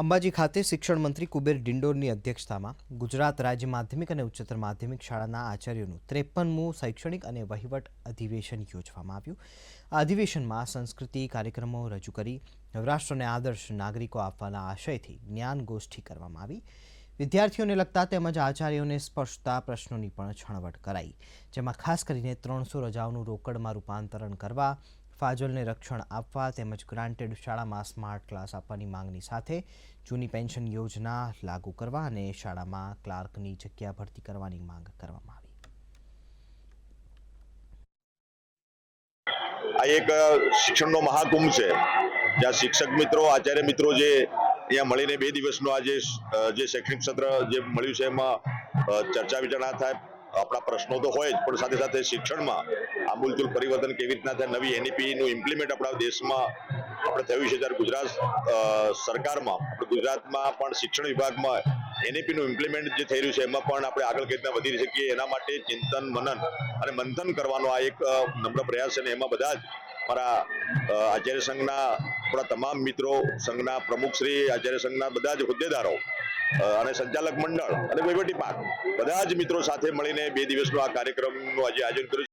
અંબાજી ખાતે શિક્ષણ મંત્રી કુબેર ડિંડોરની અધ્યક્ષતામાં ગુજરાત રાજ્ય માધ્યમિક અને ઉચ્ચતર માધ્યમિક શાળાના આચાર્યોનું ત્રેપનમું શૈક્ષણિક અને વહીવટ અધિવેશન યોજવામાં આવ્યું. આ અધિવેશનમાં સંસ્કૃતિ કાર્યક્રમો રજૂ કરી રાષ્ટ્રને આદર્શ નાગરિકો આપવાના આશયથી જ્ઞાન ગોષ્ઠી કરવામાં આવી. વિદ્યાર્થીઓને લગતા તેમજ આચાર્યોને સ્પર્શતા પ્રશ્નોની પણ છણવટ કરાઈ, જેમાં ખાસ કરીને ત્રણસો રજાઓનું રોકડમાં રૂપાંતરણ કરવા ફાજલને રક્ષણ આપવા તેમજ ગ્રાન્ટેડ શાળામાં સ્માર્ટ ક્લાસ આપવાની માંગણી સાથે જૂની પેન્શન યોજના લાગુ કરવા અને શાળામાં ક્લાર્કની જગ્યા ભરતી કરવાની માંગ કરવામાં આવી. આ એક શિક્ષણનો મહાકુંભ છે. જ્યાં શિક્ષક મિત્રો, આચાર્ય મિત્રો જે અહીંયા મળીને બે દિવસનો આજે જે શૈક્ષણિક સત્ર જે મળ્યું છે એમાં ચર્ચા વિચારણા થાય. આપણા પ્રશ્નો તો હોય જ, પણ સાથે સાથે શિક્ષણમાં આમૂલચૂલ પરિવર્તન કેવી રીતના થાય, નવી એનઈપી નું ઇમ્પ્લિમેન્ટ આપણા દેશમાં, આપણે થયું છે ત્યારે ગુજરાત સરકારમાં, આપણે ગુજરાતમાં પણ શિક્ષણ વિભાગમાં એનઈપી નું ઇમ્પ્લિમેન્ટ જે થઈ રહ્યું છે, એમાં પણ આપણે આગળ કઈ રીતના વધી શકીએ, એના માટે ચિંતન, મનન અને મંથન કરવાનો આ એક નમ્ર પ્રયાસ છે અને એમાં બધા જ મારા આચાર્ય સંઘના, આપણા તમામ મિત્રો સંઘના પ્રમુખશ્રી, આચાર્ય સંઘના બધા જ હોદ્દેદારો અને સંચાલક મંડળ અને વહીવટી પાક. બધા જ મિત્રો સાથે મળીને બે દિવસનો આ કાર્યક્રમનું આજે આયોજન કર્યું